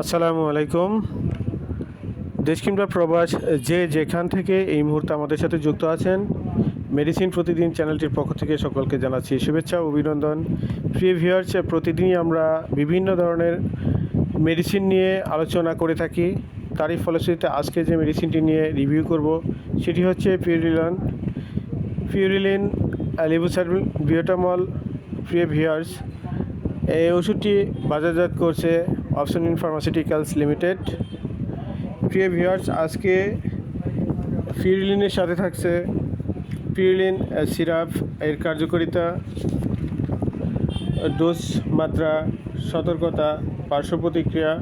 আসসালামু আলাইকুম। দেশ কিংবা প্রবাস, যে যেখান থেকে এই মুহূর্তে আমাদের সাথে যুক্ত আছেন, মেডিসিন প্রতিদিন চ্যানেলটির পক্ষ থেকে সকলকে জানাচ্ছি শুভেচ্ছা ও অভিনন্দন। প্রিয় ভিউয়ার্স, প্রতিদিনই আমরা বিভিন্ন ধরনের মেডিসিন নিয়ে আলোচনা করে থাকি। তারই ফলশ্রুতিতে আজকে যে মেডিসিনটি নিয়ে রিভিউ করব, সেটি হচ্ছে পিউরিলন। পিউরিলিন লিবুসারবিল বিওটামল প্রিয় ভিউয়ার্স, এই ওষুধটি বাজারজাত করছে অপশন ইন ফার্মাসিউটিক্যালস লিমিটেড। প্রিয় ভিউয়ার্স, আজকে ফিউরিলিনের সাথে থাকছে পিউরিলিন সিরাপ এর কার্যকারিতা, ডোজ মাত্রা, সতর্কতা, পার্শ্ব প্রতিক্রিয়া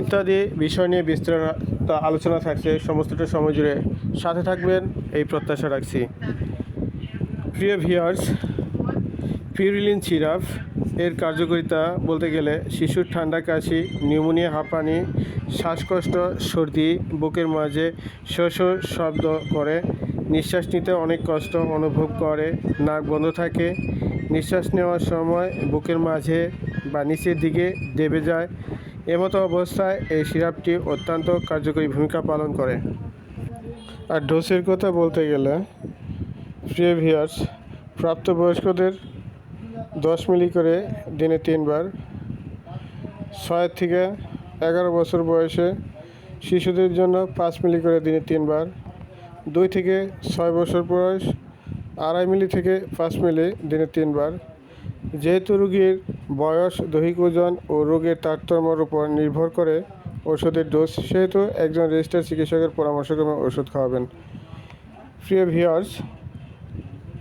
ইত্যাদি বিষয় নিয়ে বিস্তারিত আলোচনা থাকছে। সমস্তটা সময় জুড়ে সাথে থাকবেন, এই প্রত্যাশা রাখছি। প্রিয় ভিউয়ার্স পিউরিলিন সিরাপ এর কার্যকারিতা বলতে গেলে শিশুর ঠান্ডা কাশি, নিউমোনিয়া, হাঁপানি, শ্বাসকষ্ট, সর্দি, বুকের মাঝে শো শো শব্দ করে। নিঃশ্বাস নিতে অনেক কষ্ট অনুভব করে, নাক বন্ধ থাকে। নিঃশ্বাস নেওয়ার সময় বুকের মাঝে বা নিচের দিকে দেবে যায়। এমতো অবস্থায় এই সিরাপটি অত্যন্ত কার্যকরী ভূমিকা পালন করে। আর ডোসের কথা বলতে গেলে প্রিয়ভিয়ার্স প্রাপ্তবয়স্কদের দশ মিলি করে দিনে তিনবার। ছয় থেকে এগারো বছর বয়সে শিশুদের জন্য পাঁচ মিলি করে দিনে তিনবার। দুই থেকে ছয় বছর বয়স, আড়াই মিলি থেকে পাঁচ মিলি দিনে তিনবার। যেহেতু রোগীর বয়স, দৈহিক ওজন ও রোগের তারতম্যর উপর নির্ভর করে ওষুধের ডোজ, সেহেতু একজন রেজিস্টার চিকিৎসকের পরামর্শক্রমে ওষুধ খাওয়াবেন। প্রিয় ভিওয়ার্স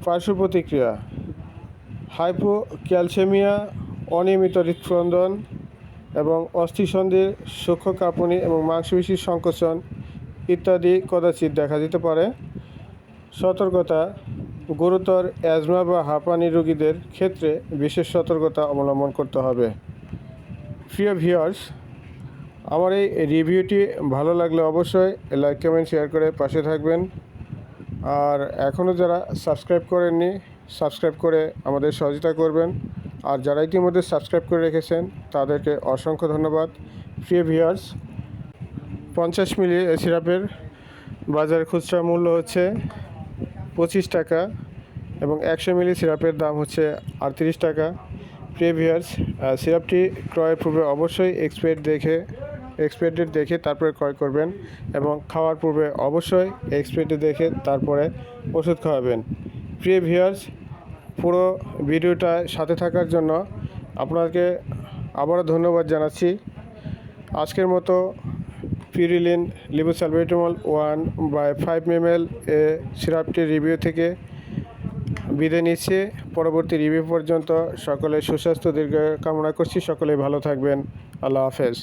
পার্শ্ব প্রতিক্রিয়া। হাইপোক্যালসেমিয়া, অনিয়মিত হৃৎস্পন্দন এবং অস্থিসন্ধির সূক্ষ্ম কাঁপুনি এবং মাংসপেশির সংকোচন ইত্যাদি কদাচিৎ দেখা দিতে পারে। সতর্কতা, গুরুতর অ্যাজমা বা হাঁপানি রোগীদের ক্ষেত্রে বিশেষ সতর্কতা অবলম্বন করতে হবে। প্রিয় ভিউয়ার্স, আমার এই রিভিউটি ভালো লাগলে অবশ্যই লাইক, কমেন্ট, শেয়ার করে পাশে থাকবেন। আর এখনও যারা সাবস্ক্রাইব করেননি সাবস্ক্রাইব করে আমাদের সহযোগিতা করবেন। আর যারা ইতিমধ্যে সাবস্ক্রাইব করে রেখেছেন, তাদেরকে অসংখ্য ধন্যবাদ। প্রিয় ভিউয়ার্স, পঞ্চাশ মিলি সিরাপের বাজার খুচরা মূল্য হচ্ছে পঁচিশ টাকা এবং একশো মিলি সিরাপের দাম হচ্ছে আটত্রিশ টাকা। প্রিয় ভিউয়ার্স সিরাপটি ক্রয়ের পূর্বে অবশ্যই এক্সপায়ার দেখে, এক্সপায়ার ডেট দেখে তারপরে ক্রয় করবেন এবং খাওয়ার পূর্বে অবশ্যই এক্সপায়ার ডেট দেখে তারপরে ওষুধ খাওয়াবেন। প্রিয় ভিউয়ার্স পুরো ভিডিওটা সাথে থাকার জন্য আপনাকে আবারও ধন্যবাদ জানাচ্ছি। আজকের মতো পিউরিলিন লিবোসালভেটামল ওয়ান বাই ফাইভ এমএল এ সিরাপটির রিভিউ থেকে বিদায় নিচ্ছে। পরবর্তী রিভিউ পর্যন্ত সকলে সুস্বাস্থ্য, দীর্ঘ কামনা করছি। সকলে ভালো থাকবেন। আল্লাহ হাফেজ।